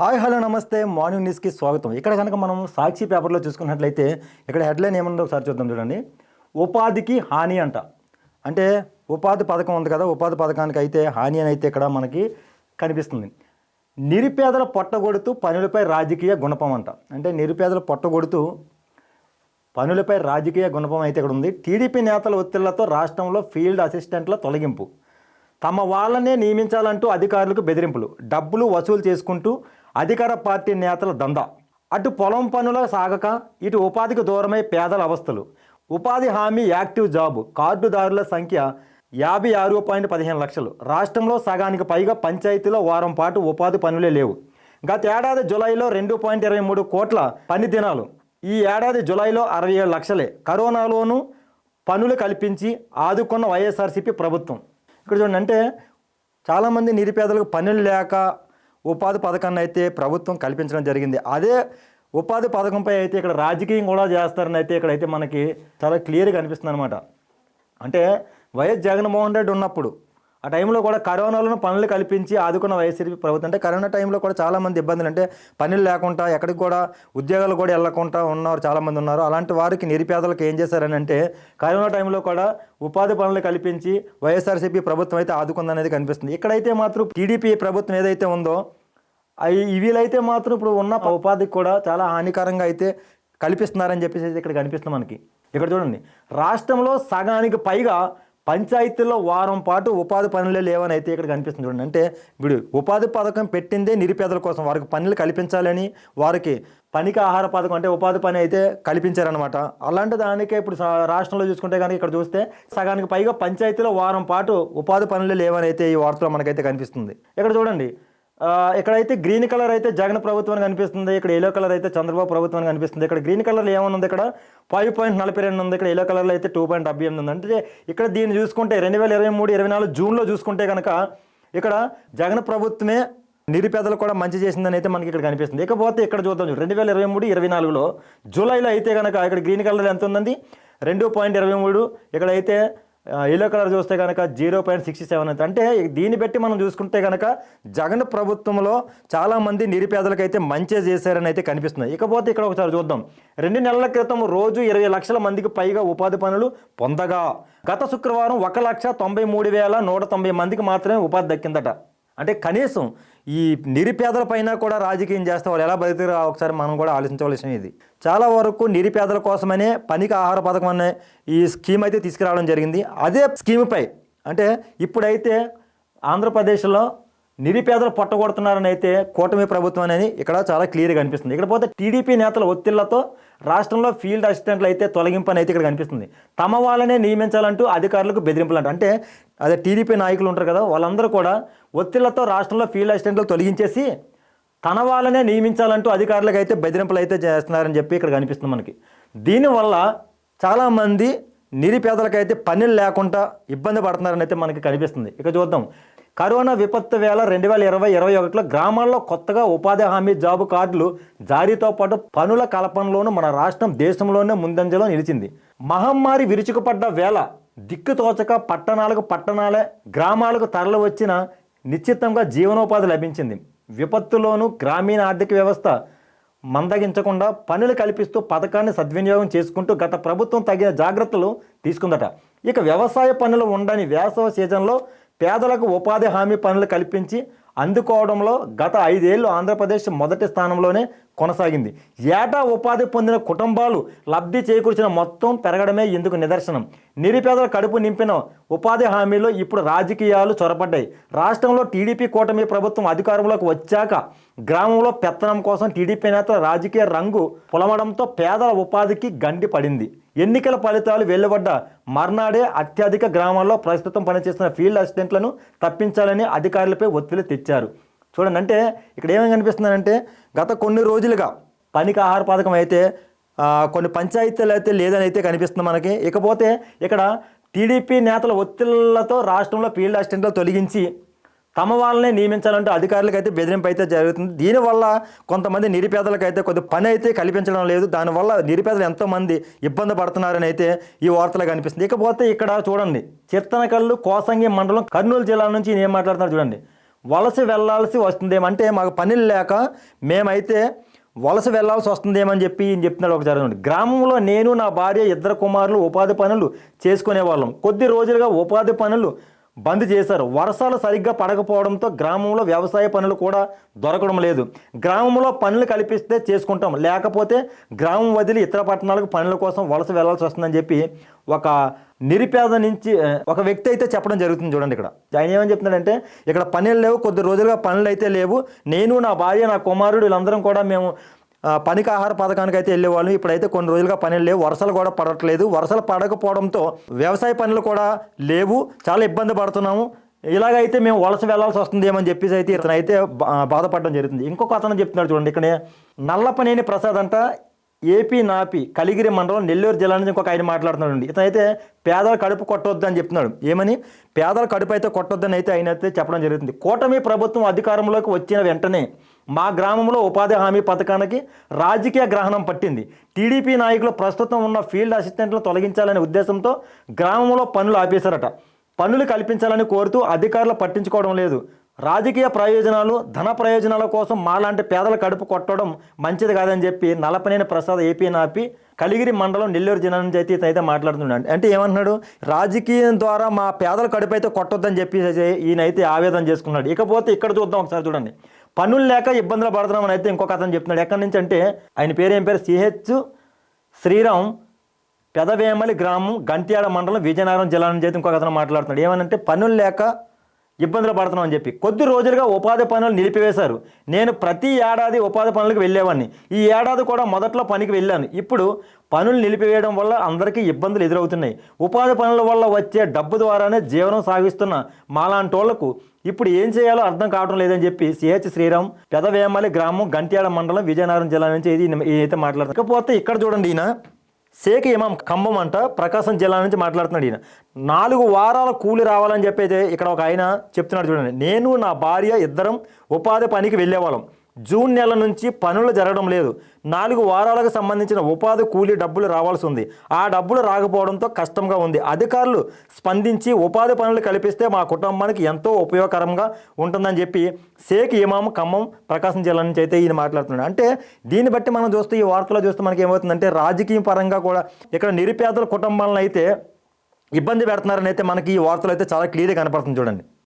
Hi hello నమస్తే. Morning న్యూస్కి స్వాగతం. ఇక్కడ కనుక మనం సాక్షి పేపర్లో చూసుకున్నట్లయితే ఇక్కడ హెడ్లైన్ ఏముందో ఒకసారి చూద్దాం చూడండి. ఉపాధికి హాని అంట. అంటే ఉపాధి పథకం ఉంది కదా ఉపాధి పథకానికి అయితే హాని అని అయితే ఇక్కడ మనకి కనిపిస్తుంది. నిరుపేదల పొట్టగొడుతూ పనులపై రాజకీయ గుణపం అంట. అంటే నిరుపేదల పొట్టగొడుతూ పనులపై రాజకీయ గుణపం అయితే ఇక్కడ ఉంది. టీడీపీ నేతల ఒత్తిళ్ళతో రాష్ట్రంలో ఫీల్డ్ అసిస్టెంట్ల తొలగింపు. తమ వాళ్ళనే నియమించాలంటూ అధికారులకు బెదిరింపులు. డబ్బులు వసూలు చేసుకుంటూ అధికార పార్టీ నేతల దందా. అటు పొలం పనుల సాగక ఇటు ఉపాధికి దూరమై పేదల అవస్థలు. ఉపాధి హామీ యాక్టివ్ జాబ్. కార్డుదారుల సంఖ్య యాభై ఆరు పాయింట్ పదిహేను లక్షలు. రాష్ట్రంలో సగానికి పైగా పంచాయతీలో వారం పాటు ఉపాధి పనులే లేవు. గత ఏడాది జులైలో రెండు పాయింట్ ఇరవై మూడు కోట్ల పని దినాలు. ఈ ఏడాది జులైలో అరవై ఏడు లక్షలే. కరోనాలోనూ పనులు కల్పించి ఆదుకున్న వైఎస్ఆర్సీపీ ప్రభుత్వం. ఇక్కడ చూడండి అంటే చాలామంది నిరుపేదలకు పనులు లేక ఉపాధి పథకాన్ని అయితే ప్రభుత్వం కల్పించడం జరిగింది. అదే ఉపాధి పథకంపై అయితే ఇక్కడ రాజకీయం కూడా చేస్తారని అయితే ఇక్కడైతే మనకి చాలా క్లియర్గా అనిపిస్తుంది అనమాట అంటే వైఎస్ జగన్మోహన్ రెడ్డి ఉన్నప్పుడు ఆ టైంలో కూడా కరోనాలో పనులు కల్పించి ఆదుకున్న వైఎస్ఆర్పీ ప్రభుత్వం. అంటే కరోనా టైంలో కూడా చాలామంది ఇబ్బందులు. అంటే పనులు లేకుండా ఎక్కడికి కూడా ఉద్యోగాలు కూడా వెళ్ళకుండా ఉన్నారు చాలామంది ఉన్నారు. అలాంటి వారికి నిరుపేదలకు ఏం చేశారని అంటే కరోనా టైంలో కూడా ఉపాధి పనులు కల్పించి వైఎస్ఆర్సీపీ ప్రభుత్వం అయితే ఆదుకుందనేది కనిపిస్తుంది. ఇక్కడైతే మాత్రం టీడీపీ ప్రభుత్వం ఏదైతే ఉందో అవి వీలైతే మాత్రం ఇప్పుడు ఉన్న ఉపాధికి కూడా చాలా హానికరంగా అయితే కల్పిస్తున్నారని చెప్పేసి అయితే ఇక్కడ కనిపిస్తుంది మనకి. ఇక్కడ చూడండి రాష్ట్రంలో సగానికి పైగా పంచాయతీల్లో వారం పాటు ఉపాధి పనులే లేవని అయితే ఇక్కడ కనిపిస్తుంది చూడండి. అంటే వీడు ఉపాధి పథకం పెట్టిందే నిరుపేదల కోసం వారికి పనులు కల్పించాలని వారికి పనికి ఆహార పథకం అంటే ఉపాధి పని అయితే కల్పించారనమాట అలాంటి దానికే ఇప్పుడు రాష్ట్రంలో చూసుకుంటే కనుక ఇక్కడ చూస్తే సగానికి పైగా పంచాయతీలో వారం పాటు ఉపాధి పనులు లేవని అయితే ఈ వార్తలో మనకైతే కనిపిస్తుంది. ఇక్కడ చూడండి ఇక్కడైతే గ్రీన్ కలర్ అయితే జగన్ ప్రభుత్వానికి కనిపిస్తుంది. ఇక్కడ ఎల్లో కలర్ అయితే చంద్రబాబు ప్రభుత్వానికి కనిపిస్తుంది. ఇక్కడ గ్రీన్ కలర్ ఏమనుంది ఇక్కడ ఫైవ్ పాయింట్ నలభై రెండు ఉంది. ఇక్కడ ఎల్లో కలర్లో అయితే టూ పాయింట్ డెబ్బై ఎనిమిది ఉంది. అంటే ఇక్కడ దీన్ని చూసుకుంటే రెండు వేల ఇరవై మూడు ఇరవై నాలుగు జూన్లో చూసుకుంటే కనుక ఇక్కడ జగన్ ప్రభుత్వమే నిరుపేదలు కూడా మంచి చేసిందని అయితే మనకి ఇక్కడ కనిపిస్తుంది. ఇకపోతే ఇక్కడ చూద్దాం రెండు వేల ఇరవై మూడు ఇరవై నాలుగులో జూలైలో అయితే కనుక ఇక్కడ గ్రీన్ కలర్ ఎంత ఉందండి? రెండు పాయింట్ ఇరవై మూడు ఇక్కడైతే ఎల్లో కలర్ చూస్తే కనుక జీరో పాయింట్ సిక్స్టీ సెవెన్ అయితే అంటే దీన్ని బట్టి మనం చూసుకుంటే కనుక జగన్ ప్రభుత్వంలో చాలామంది నిరుపేదలకు అయితే మంచి చేశారని అయితే కనిపిస్తుంది ఇకపోతే ఇక్కడ ఒకసారి చూద్దాం. రెండు నెలల క్రితం రోజు ఇరవై లక్షల మందికి పైగా ఉపాధి పనులు పొందగా. గత శుక్రవారం ఒక లక్ష తొంభై మూడు వేల నూట తొంభై మందికి మాత్రమే ఉపాధి దక్కిందట. అంటే కనీసం ఈ నిరుపేదల పైన కూడా రాజకీయం చేస్తే వాళ్ళు ఎలా బతుకుతారో ఒకసారి మనం కూడా ఆలోచించవలసిన ఇది. చాలా వరకు నిరుపేదల కోసమనే పనికి ఆహార పథకం అనే ఈ స్కీమ్ అయితే తీసుకురావడం జరిగింది. అదే స్కీమ్పై అంటే ఇప్పుడైతే ఆంధ్రప్రదేశ్లో నిరుపేదలు పొట్టగొడుతున్నారని అయితే కూటమి ప్రభుత్వం అనేది ఇక్కడ చాలా క్లియర్గా కనిపిస్తుంది. ఇక్కడ పోతే టీడీపీ నేతల ఒత్తిళ్ళతో రాష్ట్రంలో ఫీల్డ్ అసిస్టెంట్లు అయితే తొలగింపు అయితే ఇక్కడ కనిపిస్తుంది. తమ వాళ్ళనే నియమించాలంటూ అధికారులకు బెదిరింపులు అంటే అదే టీడీపీ నాయకులు ఉంటారు కదా వాళ్ళందరూ కూడా ఒత్తిళ్ళతో రాష్ట్రంలో ఫీల్డ్ అసిస్టెంట్లు తొలగించేసి తన వాళ్ళనే నియమించాలంటూ అధికారులకు అయితే బెదిరింపులు అయితే చేస్తున్నారని చెప్పి ఇక్కడ కనిపిస్తుంది మనకి. దీనివల్ల చాలామంది నిరుపేదలకైతే పనులు లేకుండా ఇబ్బంది పడుతున్నారని అయితే మనకి కనిపిస్తుంది. ఇక చూద్దాం. కరోనా విపత్తు వేళ రెండు వేల ఇరవై ఇరవై ఒకటిలో గ్రామాల్లో కొత్తగా ఉపాధి హామీ జాబు కార్డులు జారీతో పాటు పనుల కల్పనలోనూ మన రాష్ట్రం దేశంలోనే ముందంజలో నిలిచింది. మహమ్మారి విరుచుకుపడ్డ వేళ దిక్కు తోచక పట్టణాలకు పట్టణాలే గ్రామాలకు తరలి వచ్చిన నిశ్చితంగా జీవనోపాధి లభించింది. విపత్తులోనూ గ్రామీణ ఆర్థిక వ్యవస్థ మందగించకుండా పనులు కల్పిస్తూ పథకాన్ని సద్వినియోగం చేసుకుంటూ గత ప్రభుత్వం తగిన జాగ్రత్తలు తీసుకుందట. ఇక వ్యవసాయ పనులు ఉండని వేసవ సీజన్లో పేదలకు ఉపాధి హామీ పనులు కల్పించి అందుకోవడంలో గత ఐదేళ్ళు ఆంధ్రప్రదేశ్ మొదటి స్థానంలోనే కొనసాగింది. ఏటా ఉపాధి పొందిన కుటుంబాలు లబ్ధి చేకూర్చిన మొత్తం పెరగడమే ఇందుకు నిదర్శనం. నిరుపేదల కడుపు నింపిన ఉపాధి హామీలో ఇప్పుడు రాజకీయాలు చొరబడ్డాయి రాష్ట్రంలో టీడీపీ కూటమి ప్రభుత్వం అధికారంలోకి వచ్చాక గ్రామంలో పెత్తనం కోసం టీడీపీ నేతల రాజకీయ రంగు పొలమడంతో పేదల ఉపాధికి గండి పడింది. ఎన్నికల ఫలితాలు వెలువడ్డ మర్నాడే అత్యధిక గ్రామాల్లో ప్రస్తుతం పనిచేస్తున్న ఫీల్డ్ అసిస్టెంట్లను తప్పించాలని అధికారులపై ఒత్తిడి తెచ్చారు. చూడండి అంటే ఇక్కడ ఏమేమి కనిపిస్తుందంటే గత కొన్ని రోజులుగా పనికి ఆహార పథకం అయితే కొన్ని పంచాయతీలు అయితే లేదని అయితే కనిపిస్తుంది మనకి. ఇకపోతే ఇక్కడ టీడీపీ నేతల ఒత్తిళ్ళతో రాష్ట్రంలో ఫీల్డ్ అసిస్టెంట్లు తొలగించి తమ వాళ్ళనే నియమించాలంటే అధికారులకు అయితే బెదిరింపు అయితే జరుగుతుంది. దీనివల్ల కొంతమంది నిరుపేదలకు అయితే కొద్ది పని అయితే కల్పించడం లేదు. దానివల్ల నిరుపేదలు ఎంతోమంది ఇబ్బంది పడుతున్నారని అయితే ఈ వార్తలు కనిపిస్తుంది. ఇకపోతే ఇక్కడ చూడండి చిత్తనకల్లు కోసంగి మండలం కర్నూలు జిల్లా నుంచి నేను మాట్లాడుతున్నారు చూడండి. వలస వెళ్ళాల్సి వస్తుందేమంటే మాకు పనులు లేక మేమైతే వలస వెళ్ళాల్సి వస్తుందేమని చెప్పి ఈయన చెప్తున్నాడు ఒక జరగండి గ్రామంలో నేను నా భార్య ఇద్దరు కుమారులు ఉపాధి పనులు చేసుకునే వాళ్ళం కొద్ది రోజులుగా ఉపాధి పనులు బంద్ చేశారు. వర్షాలు సరిగ్గా పడకపోవడంతో గ్రామంలో వ్యవసాయ పనులు కూడా దొరకడం లేదు. గ్రామంలో పనులు కల్పిస్తే చేసుకుంటాం. లేకపోతే గ్రామం వదిలి ఇతర పట్టణాలకు పనుల కోసం వలస వెళ్ళాల్సి వస్తుందని చెప్పి ఒక నిరుపేద నుంచి ఒక వ్యక్తి అయితే చెప్పడం జరుగుతుంది చూడండి ఇక్కడ. ఆయన ఏమని చెప్తున్నాడంటే ఇక్కడ పనులు లేవు కొద్ది రోజులుగా పనులు అయితే లేవు. నేను నా భార్య నా కుమారుడు వీళ్ళందరం కూడా మేము పనికి ఆహార పథకానికి అయితే వెళ్ళేవాళ్ళం. ఇప్పుడైతే కొన్ని రోజులుగా పనులు లేవు. వర్షాలు కూడా పడట్లేదు. వర్షాలు పడకపోవడంతో వ్యవసాయ పనులు కూడా లేవు. చాలా ఇబ్బంది పడుతున్నాము. ఇలాగైతే మేము వలస వెళ్ళాల్సి వస్తుంది ఏమని చెప్పేసి అయితే ఇతను అయితే బా- బాధపడడం జరుగుతుంది. ఇంకొక అతను చెప్తున్నాడు చూడండి. ఇక్కడ నల్లపనేని ప్రసాద్ అంట. ఏపీ నాపి కలిగిరి మండలం నెల్లూరు జిల్లా నుంచి ఇంకొక ఆయన మాట్లాడుతున్నాడు ఇతనైతే పేదల కడుపు కొట్టొద్దు అని చెప్తున్నాడు. ఏమని? పేదల కడుపు అయితే కొట్టొద్దని అయితే ఆయన అయితే చెప్పడం జరుగుతుంది. కూటమి ప్రభుత్వం అధికారంలోకి వచ్చిన వెంటనే మా గ్రామంలో ఉపాధి హామీ పథకానికి రాజకీయ గ్రహణం పట్టింది. టీడీపీ నాయకులు ప్రస్తుతం ఉన్న ఫీల్డ్ అసిస్టెంట్లు తొలగించాలనే ఉద్దేశంతో గ్రామంలో పనులు ఆపేశారట. పనులు కల్పించాలని కోరుతూ అధికారులు పట్టించుకోవడం లేదు. రాజకీయ ప్రయోజనాలు ధన ప్రయోజనాల కోసం మాలాంటి పేదల కడుపు కొట్టడం మంచిది కాదని చెప్పి నలపనేని ప్రసాద్ ఏపీ నాపి కలిగిరి మండలం నెల్లూరు జిల్లా నుంచి అయితే ఇతనైతే మాట్లాడుతున్నాడు. అంటే ఏమంటున్నాడు? రాజకీయం ద్వారా మా పేదల కడుపు అయితే కొట్టొద్దని చెప్పి ఈయనైతే ఆవేదన చేసుకున్నాడు. ఇకపోతే ఇక్కడ చూద్దాం ఒకసారి చూడండి. పనులు లేక ఇబ్బందులు పడుతున్నామని అయితే ఇంకొక అతను చెప్తున్నాడు. ఎక్కడి నుంచి అంటే ఆయన పేరు ఏం పేరు? సిహెచ్ శ్రీరామ్ పెదవేమలి గ్రామం గంట్యాడ మండలం విజయనగరం జిల్లా నుంచి అయితే ఇంకొక అతను మాట్లాడుతున్నాడు. ఏమనంటే పనులు లేక ఇబ్బందులు పడుతున్నాం అని చెప్పి. కొద్ది రోజులుగా ఉపాధి పనులు నిలిపివేశారు. నేను ప్రతి ఏడాది ఉపాధి పనులకు వెళ్ళేవాడిని. ఈ ఏడాది కూడా మొదట్లో పనికి వెళ్ళాను. ఇప్పుడు పనులు నిలిపివేయడం వల్ల అందరికీ ఇబ్బందులు ఎదురవుతున్నాయి. ఉపాధి పనుల వల్ల వచ్చే డబ్బు ద్వారానే జీవనం సాగిస్తున్న మాలాంటి వాళ్ళకు ఇప్పుడు ఏం చేయాలో అర్థం కావడం లేదని చెప్పి సిహెచ్ శ్రీరామ్ పెదవేమలి గ్రామం గంట్యాడ మండలం విజయనగరం జిల్లా నుంచి ఇది అయితే మాట్లాడుతుంది ఇకపోతే ఇక్కడ చూడండి ఈయన శేఖ ఇమాం ఖమ్మం అంట ప్రకాశం జిల్లా నుంచి మాట్లాడుతున్నాడు ఈయన. నాలుగు వారాల కూలి రావాలని చెప్పి ఇక్కడ ఒక ఆయన చెప్తున్నాడు చూడండి. నేను నా భార్య ఇద్దరం ఉపాధి పనికి వెళ్ళేవాళ్ళం. జూన్ నెల నుంచి పనులు జరగడం లేదు. నాలుగు వారాలకు సంబంధించిన ఉపాధి కూలీ డబ్బులు రావాల్సి ఉంది. ఆ డబ్బులు రాకపోవడంతో కష్టంగా ఉంది. అధికారులు స్పందించి ఉపాధి పనులు కల్పిస్తే మా కుటుంబానికి ఎంతో ఉపయోగకరంగా ఉంటుందని చెప్పి షేక్ ఇమాం ఖమ్మం ప్రకాశం జిల్లా నుంచి అయితే ఈయన మాట్లాడుతున్నాడు. అంటే దీన్ని బట్టి మనం చూస్తే ఈ వార్తలో చూస్తే మనకి ఏమవుతుందంటే రాజకీయ పరంగా కూడా ఇక్కడ నిరుపేదల కుటుంబాలను అయితే ఇబ్బంది పెడుతున్నారని అయితే మనకి ఈ వార్తలు అయితే చాలా క్లియర్గా కనపడుతుంది చూడండి.